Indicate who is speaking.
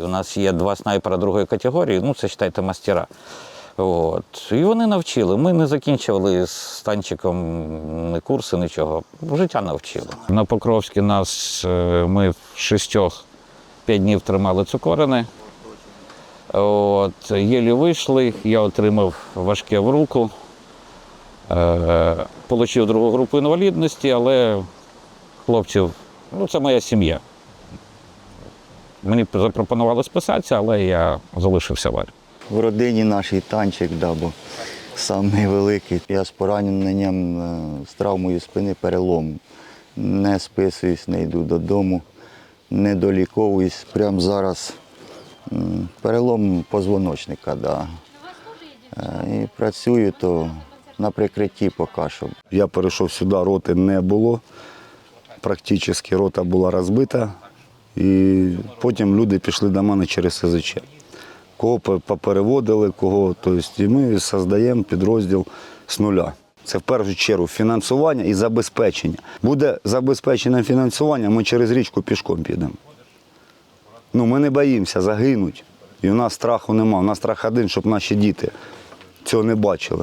Speaker 1: У нас є два снайпера другої категорії, ну це вважайте мастера. От. І вони навчили. Ми не закінчували з танчиком ні курси, нічого. Життя навчило. На Покровській нас е, ми в шістьох п'ять днів тримали цукорини. От, єлі вийшли, я отримав важке в руку. Е, Получив другу групу інвалідності, але хлопців, ну це моя сім'я. Мені запропонували списатися, але я залишився в армії.
Speaker 2: В родині нашій танчик, да, бо сам невеликий. Я з пораненням е, з травмою спини перелом. Не списуюсь, не йду додому, не доліковуюсь. Прямо зараз перелом позвоночника. Да. Е, І працюю то на прикритті поки що.
Speaker 3: Я перейшов сюди, роти не було. Практично рота була розбита. І потім люди пішли до мене через СЗЧ. Кого попереводили, кого. Тобто, і ми создаємо підрозділ з нуля. Це в першу чергу фінансування і забезпечення. Буде забезпечене фінансування, ми через річку пішком підемо. Ну, ми не боїмося загинуть. І у нас страху нема. У нас страх один, щоб наші діти цього не бачили.